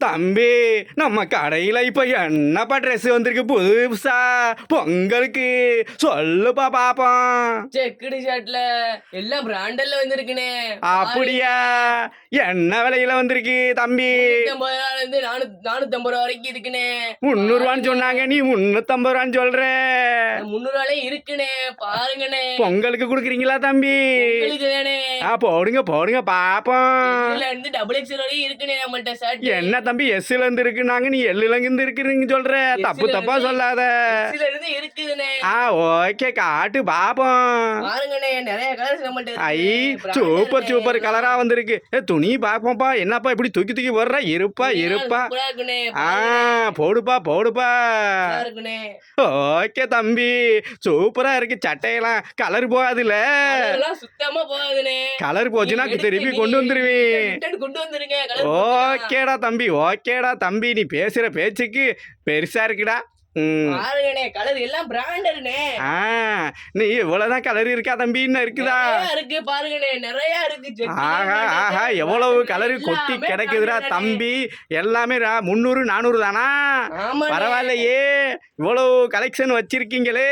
தம்பி நம்ம கடையில் இப்போ என்னப்பா ட்ரெஸ் வந்திருக்கு புதுசா? பொங்கலுக்கு சொல்லுப்பா பாப்போம். செக்குடு ஷர்ட்ல எல்லாம் பிராண்டல்ல வந்திருக்குனே. அப்படியா? என்ன விலையில வந்திருக்கு தம்பி? ஐம்பது ரூபால இருந்து நானூத்தி நானூத்தி ஐம்பது ரூபா வரைக்கும் இருக்குனே. முந்நூறுவான்னு சொன்னாங்க நீ முந்நூத்தம்பது ரூபான்னு சொல்ற. முந்நூறு ரூபாலே இருக்குனே பாருங்கண்ணே. பொங்கலுக்கு கொடுக்குறீங்களா தம்பி? ஆ போடுங்க போடுங்க பாப்போம். டபுள் எக்ஸ் வரையும் இருக்குனே நம்மள்ட்ட ஷர்ட் என்ன தம்பி எஸ்ல இருந்து இருக்குனாங்க நீ எல்லுல இருந்து இருக்கிறீங்க சொல்ற. தப்பு தப்பா சொல்லாத. ஆ ஓகே காட்டு பாப்போம். ஐ. சூப்பர் சூப்பர் கலரா வந்திருக்கு. துணி பாப்போம்ப்பா. என்னப்பா இப்படி தூக்கி தூக்கி வர்ற இருப்பா இருப்பா. ஆ போடுப்பா போடுப்பா. ஓகே தம்பி. சூப்பரா இருக்கு. சட்டையெல்லாம் கலர் போகாதுல்ல. சுத்தமா கலர் போச்சுன்னா திருப்பி கொண்டு வந்துருவேன். ஓகேடா தம்பி. ஓகேடா தம்பி நீ பேசுற பேச்சுக்கு பெருசா இருக்குடா. பாருங்கண்ணே கலர் எல்லாம் பிராண்டட்னே ஆ நீ இவ்வளவுதான் கலர் இருக்கா தம்பி? இன்னும் இருக்குதா? நிறைய இருக்கு பாருங்கண்ணே நிறைய இருக்கு செக்குடு ஆஹா ஆஹா எவ்வளவு கலர் கொட்டி கிடைக்குதுடா தம்பி. எல்லாமே முந்நூறு நானூறு தானா. பரவாயில்லையே. இவ்வளவு கலெக்ஷன் வச்சிருக்கீங்களே.